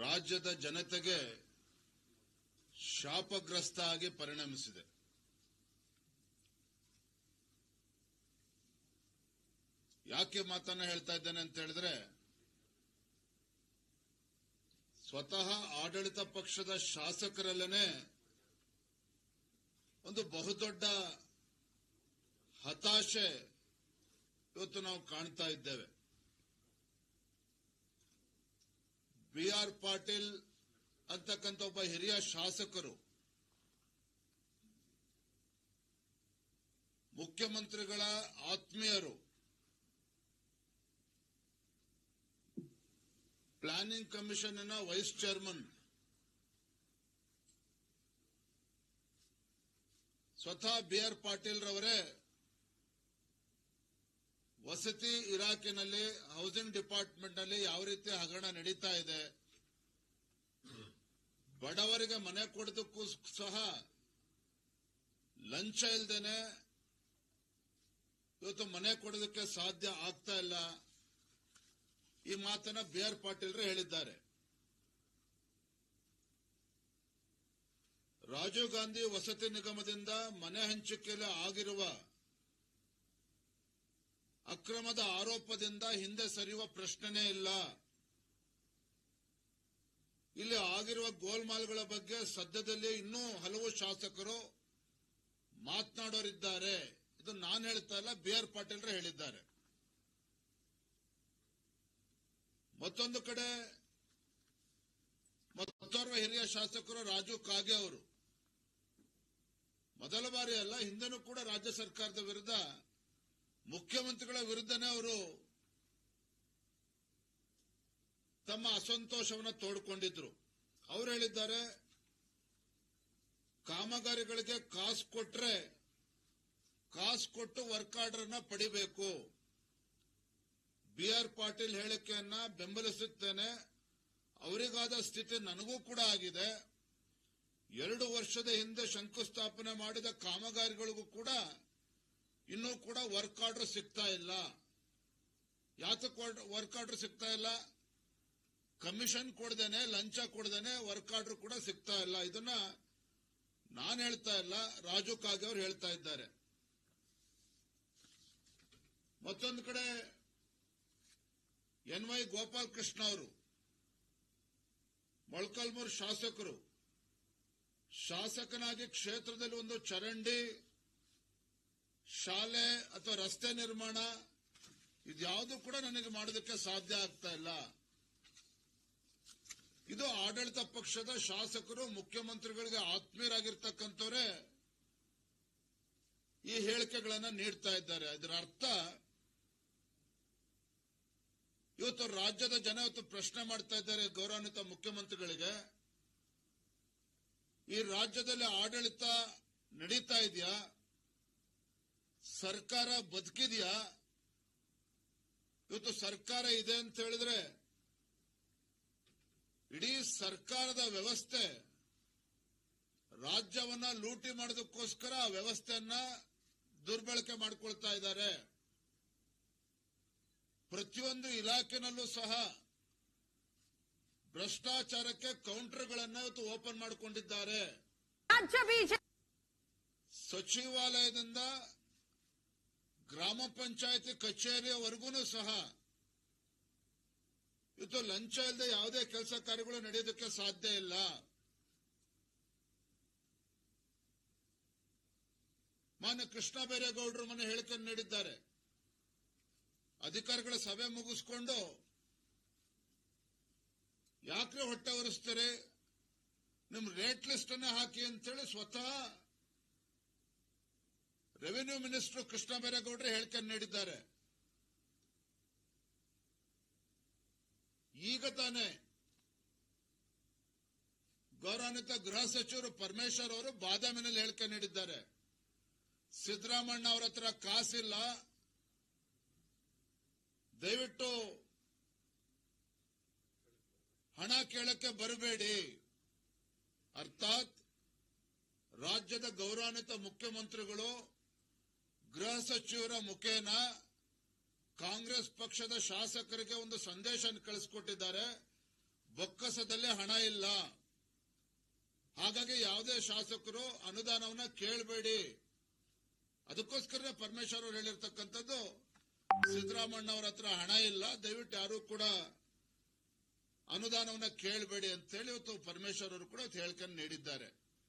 ರಾಜ್ಯದ ಜನತೆಗೆ ಶಾಪಗ್ರಸ್ತ ಆಗಿ ಪರಿಣಮಿಸಿದೆ. ಯಾಕೆ ಮಾತನ್ನ ಹೇಳ್ತಾ ಇದ್ದೇನೆ ಅಂತ ಹೇಳಿದ್ರೆ, ಸ್ವತಃ ಆಡಳಿತ ಪಕ್ಷದ ಶಾಸಕರಲ್ಲೇನೆ ಒಂದು ಬಹುದೊಡ್ಡ ಹತಾಶೆ ಇವತ್ತು ನಾವು ಕಾಣ್ತಾ ಇದ್ದೇವೆ. ಬಿ ಆರ್ ಪಾಟೀಲ್ ಅಂತಕ್ಕಂಥ ಒಬ್ಬ ಹಿರಿಯ ಶಾಸಕರು, ಮುಖ್ಯಮಂತ್ರಿಗಳ ಆತ್ಮೀಯರು, ಪ್ಲಾನಿಂಗ್ ಕಮಿಷನ್ ವೈಸ್ ಚೇರ್ಮನ್, ಸ್ವತಃ ಬಿ ಆರ್ ಪಾಟೀಲ್ ರವರೇ ವಸತಿ ಇಲಾಖೆನಲ್ಲಿ ಹೌಸಿಂಗ್ ಡಿಪಾರ್ಟ್ಮೆಂಟ್ನಲ್ಲಿ ಯಾವ ರೀತಿ ಹಗರಣ ನಡೀತಾ ಇದೆ? ಬಡವರಿಗೆ ಮನೆ ಕೊಡೋದಕ್ಕೂ ಸಹ ಲಂಚ ಇಲ್ದೇನೆ ಇವತ್ತು ಮನೆ ಕೊಡೋದಕ್ಕೆ ಸಾಧ್ಯ ಆಗ್ತಾ ಇಲ್ಲ. ಈ ಮಾತನ್ನ ಬಿ ಆರ್ ಪಾಟೀಲ್ರು ಹೇಳಿದ್ದಾರೆ. ರಾಜೀವ್ ಗಾಂಧಿ ವಸತಿ ನಿಗಮದಿಂದ ಮನೆ ಹಂಚಿಕೆಯಲ್ಲಿ ಆಗಿರುವ ಅಕ್ರಮದ ಆರೋಪದಿಂದ ಹಿಂದೆ ಸರಿಯುವ ಪ್ರಶ್ನೆನೇ ಇಲ್ಲ. ಇಲ್ಲಿ ಆಗಿರುವ ಗೋಲ್ಮಾಲ್ಗಳ ಬಗ್ಗೆ ಸದ್ಯದಲ್ಲಿ ಇನ್ನೂ ಹಲವು ಶಾಸಕರು ಮಾತನಾಡೋರಿದ್ದಾರೆ. ಇದು ನಾನು ಹೇಳ್ತಾ ಇಲ್ಲ, ಬಿ ಆರ್ ಪಾಟೀಲ್ರು ಹೇಳಿದ್ದಾರೆ. ಮತ್ತೊಂದು ಕಡೆ, ಮತ್ತೋರ್ವ ಹಿರಿಯ ಶಾಸಕರು ರಾಜು ಕಾಗೆ ಅವರು. ಮೊದಲ ಬಾರಿ ಅಲ್ಲ, ಹಿಂದೆನೂ ಕೂಡ ರಾಜ್ಯ ಸರ್ಕಾರದ ವಿರುದ್ಧ ಮುಖ್ಯಮಂತ್ರಿಗಳ ವಿರುದ್ಧನೇ ಅವರು ತಮ್ಮ ಅಸಂತೋಷವನ್ನು ತೋಡ್ಕೊಂಡಿದ್ರು. ಅವರು ಹೇಳಿದ್ದಾರೆ, ಕಾಮಗಾರಿಗಳಿಗೆ ಕಾಸು ಕೊಟ್ರೆ ಕಾಸು ಕೊಟ್ಟು ವರ್ಕ್ ಆರ್ಡರ್ ಅನ್ನ ಪಡಿಬೇಕು. ಬಿ ಆರ್ ಪಾಟೀಲ್ ಹೇಳಿಕೆಯನ್ನ ಬೆಂಬಲಿಸುತ್ತೇನೆ. ಅವರಿಗಾದ ಸ್ಥಿತಿ ನನಗೂ ಕೂಡ ಆಗಿದೆ. ಎರಡು ವರ್ಷದ ಹಿಂದೆ ಶಂಕುಸ್ಥಾಪನೆ ಮಾಡಿದ ಕಾಮಗಾರಿಗಳಿಗೂ ಕೂಡ ಇನ್ನೂ ಕೂಡ ವರ್ಕ್ ಆರ್ಡರ್ ಸಿಗ್ತಾ ಇಲ್ಲ. ಯಾತಕ್ಕೆ ವರ್ಕ್ ಆರ್ಡರ್ ಸಿಗ್ತಾ ಇಲ್ಲ? ಕಮಿಷನ್ ಕೊಡ್ದೇನೆ, ಲಂಚ ಕೊಡ್ದೇನೆ ವರ್ಕ್ ಆರ್ಡರ್ ಕೂಡ ಸಿಗ್ತಾ ಇಲ್ಲ. ಇದನ್ನ ನಾನು ಹೇಳ್ತಾ ಇಲ್ಲ, ರಾಜು ಕಾಗೆ ಅವರು ಹೇಳ್ತಾ ಇದ್ದಾರೆ. ಮತ್ತೊಂದು ಕಡೆ ಎನ್ ವೈ ಗೋಪಾಲ್ ಕೃಷ್ಣ ಅವರು, ಮೊಳಕಲ್ಮೂರು ಶಾಸಕರು, ಶಾಸಕನಾಗಿ ಕ್ಷೇತ್ರದಲ್ಲಿ ಒಂದು ಚರಂಡಿ ಶಾಲೆ ಅಥವಾ ರಸ್ತೆ ನಿರ್ಮಾಣ, ಇದ್ಯಾವುದು ಕೂಡ ನನಗೆ ಮಾಡೋದಕ್ಕೆ ಸಾಧ್ಯ ಆಗ್ತಾ ಇಲ್ಲ. ಇದು ಆಡಳಿತ ಪಕ್ಷದ ಶಾಸಕರು, ಮುಖ್ಯಮಂತ್ರಿಗಳಿಗೆ ಆತ್ಮೀಯರಾಗಿರ್ತಕ್ಕಂಥವರೇ ಈ ಹೇಳಿಕೆಗಳನ್ನ ನೀಡ್ತಾ ಇದ್ದಾರೆ. ಇದರ ಅರ್ಥ, ಇವತ್ತು ರಾಜ್ಯದ ಜನ ಇವತ್ತು ಪ್ರಶ್ನೆ ಮಾಡ್ತಾ ಇದ್ದಾರೆ ಗೌರವಾನ್ವಿತ ಮುಖ್ಯಮಂತ್ರಿಗಳಿಗೆ. ಈ ರಾಜ್ಯದಲ್ಲಿ ಆಡಳಿತ ನಡೀತಾ ಇದೆಯಾ? ಸರ್ಕಾರ ಬದುಕಿದೆಯಾ? ಇವತ್ತು ಸರ್ಕಾರ ಇದೆ ಅಂತ ಹೇಳಿದ್ರೆ ಇಡೀ ಸರ್ಕಾರದ ವ್ಯವಸ್ಥೆ ರಾಜ್ಯವನ್ನ ಲೂಟಿ ಮಾಡೋದಕ್ಕೋಸ್ಕರ ಆ ವ್ಯವಸ್ಥೆಯನ್ನ ದುರ್ಬಳಕೆ ಮಾಡಿಕೊಳ್ತಾ ಇದ್ದಾರೆ. ಪ್ರತಿಯೊಂದು ಇಲಾಖೆನಲ್ಲೂ ಸಹ ಭ್ರಷ್ಟಾಚಾರಕ್ಕೆ ಕೌಂಟರ್ಗಳನ್ನ ಇವತ್ತು ಓಪನ್ ಮಾಡಿಕೊಂಡಿದ್ದಾರೆ. ಸಚಿವಾಲಯದಿಂದ ಗ್ರಾಮ ಪಂಚಾಯತಿ ಕಚೇರಿಯವರೆಗೂ ಸಹ ಇವತ್ತು ಲಂಚ ಇಲ್ಲದೆ ಯಾವುದೇ ಕೆಲಸ ಕಾರ್ಯಗಳು ನಡೆಯೋದಕ್ಕೆ ಸಾಧ್ಯ ಇಲ್ಲ. ಮಾನ್ಯ ಕೃಷ್ಣ ಬೈರೇಗೌಡರು ಮನೆ ಹೇಳಿಕೆ ನೀಡಿದ್ದಾರೆ. ಅಧಿಕಾರಿಗಳ ಸಭೆ ಮುಗಿಸ್ಕೊಂಡು ಯಾಕ್ರೆ ಹೊಟ್ಟೆ ಒರೆಸ್ತಾರೆ? ನಿಮ್ ರೇಟ್ ಲಿಸ್ಟ್ ಅನ್ನ ಹಾಕಿ ಅಂತೇಳಿ ಸ್ವತಃ ರೆವಿನ್ಯೂ ಮಿನಿಸ್ಟರ್ ಕೃಷ್ಣ ಬೈರೇಗೌಡರು ಹೇಳಿಕೆ ನೀಡಿದ್ದಾರೆ. ಈಗ ತಾನೇ ಗೌರವಾನ್ವಿತ ಗೃಹ ಸಚಿವರು ಪರಮೇಶ್ವರ್ ಅವರು ಬಾದಾಮಿನಲ್ಲಿ ಹೇಳಿಕೆ ನೀಡಿದ್ದಾರೆ. ಸಿದ್ದರಾಮಣ್ಣ ಅವರ ಹತ್ರ ಕಾಸಿಲ್ಲ. ದಯವಿಟ್ಟು ಹಣ ಕೇಳಕ್ಕೆ ಬರಬೇಡಿ. ಅರ್ಥಾತ್ ರಾಜ್ಯದ ಗೌರವಾನ್ವಿತ ಮುಖ್ಯಮಂತ್ರಿಗಳು ಗೃಹ ಸಚಿವರ ಮುಖೇನ ಕಾಂಗ್ರೆಸ್ ಪಕ್ಷದ ಶಾಸಕರಿಗೆ ಒಂದು ಸಂದೇಶ ಕಳಿಸಿಕೊಟ್ಟಿದ್ದಾರೆ. ಬೊಕ್ಕಸದಲ್ಲಿ ಹಣ ಇಲ್ಲ. ಹಾಗಾಗಿ ಯಾವುದೇ ಶಾಸಕರು ಅನುದಾನವನ್ನ ಕೇಳಬೇಡಿ. ಅದಕ್ಕೋಸ್ಕರ ಪರಮೇಶ್ವರ್ ಅವರು ಹೇಳಿರ್ತಕ್ಕಂಥದ್ದು ಸಿದ್ದರಾಮಣ್ಣ ಅವರ ಹತ್ರ ಹಣ ಇಲ್ಲ, ದಯವಿಟ್ಟು ಯಾರು ಕೂಡ ಅನುದಾನವನ್ನ ಕೇಳಬೇಡಿ ಅಂತ ಹೇಳಿ ಇವತ್ತು ಪರಮೇಶ್ವರ್ ಅವರು ಕೂಡ ಹೇಳಿಕೆಯನ್ನು ನೀಡಿದ್ದಾರೆ.